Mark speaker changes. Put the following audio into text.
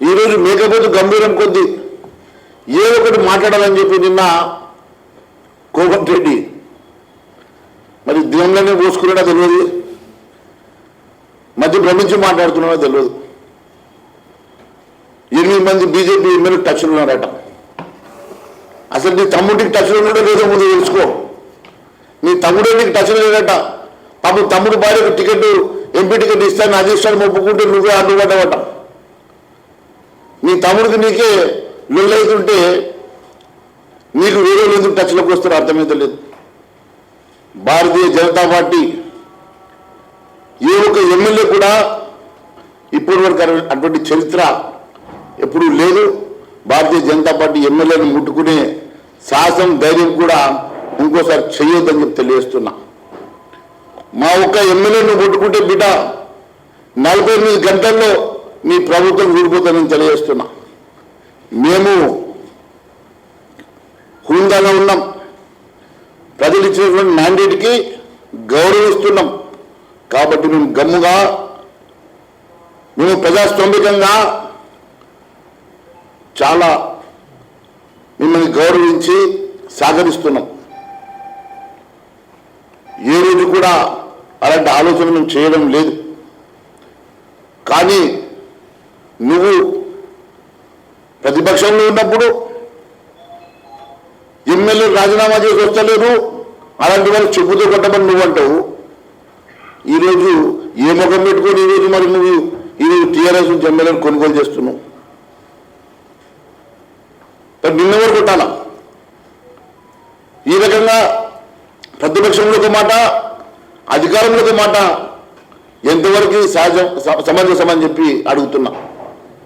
Speaker 1: ఈరోజు మేకపోతే గంభీరం కొద్ది ఏ ఒకటి మాట్లాడాలని చెప్పి నిన్న కోమటి రెడ్డి మరి దినంలోనే పోసుకున్నాడా తెలియదు. మధ్య భ్రమించి మాట్లాడుతున్నాడో తెలియదు. ఎనిమిది మంది బీజేపీ ఎమ్మెల్యే టచ్లు ఉన్నారట. అసలు నీ తమ్ముడికి టచ్లో ఉన్నాడో లేదో ముందు తెలుసుకో. నీ తమ్ముడే నీకు టచ్ లేదట పాపం తమ్ముడు భార్యకు టికెట్ ఎంపీ టికెట్ ఇస్తాను అధిష్టాన్ని ఒప్పుకుంటే నువ్వే అడ్డుపడ్డావట నీ తమ్ముడికి నీకే లొల్లైతుంటే నీకు వేరే లేదు టచ్లోకి వస్తారు అర్థమైతే లేదు. భారతీయ జనతా పార్టీ ఏ ఒక్క ఎమ్మెల్యే కూడా ఇప్పటి వరకు అటువంటి చరిత్ర ఎప్పుడూ లేదు. భారతీయ జనతా పార్టీ ఎమ్మెల్యేను ముట్టుకునే సాహసం ధైర్యం కూడా ఇంకోసారి చేయొద్దని చెప్పి తెలియజేస్తున్నా. మా ఒక్క ఎమ్మెల్యేను ముట్టుకుంటే బిడ్డ నలభై ఎనిమిది గంటల్లో మీ ప్రభుత్వం ఊడిపోతుందని తెలియజేస్తున్నా. మేము హుందాగా ఉన్నాం. ప్రజలు ఇచ్చినటువంటి మ్యాండేట్కి గౌరవిస్తున్నాం. కాబట్టి మేము గమ్ముగా మేము ప్రజాస్వామికంగా చాలా మిమ్మల్ని గౌరవించి సహకరిస్తున్నాం. ఏ రోజు కూడా అలాంటి ఆలోచన మేము చేయడం లేదు. కానీ నువ్వు ప్రతిపక్షంలో ఉన్నప్పుడు ఎమ్మెల్యే రాజీనామా చేసి వస్తలేరు అలాంటి వాళ్ళు చెప్పుతూ కొట్టమని నువ్వు అంటావు. ఈరోజు ఏ ముఖం పెట్టుకొని ఈరోజు మరి నువ్వు ఈరోజు టీఆర్ఎస్ నుంచి ఎమ్మెల్యేని కొనుగోలు చేస్తున్నావు? నిన్న వరకు కొట్టాలా? ఈ రకంగా ప్రతిపక్షంలో ఒక మాట అధికారంలో ఒక మాట ఎంతవరకు సహజం స- సమంజసం అని చెప్పి అడుగుతున్నా.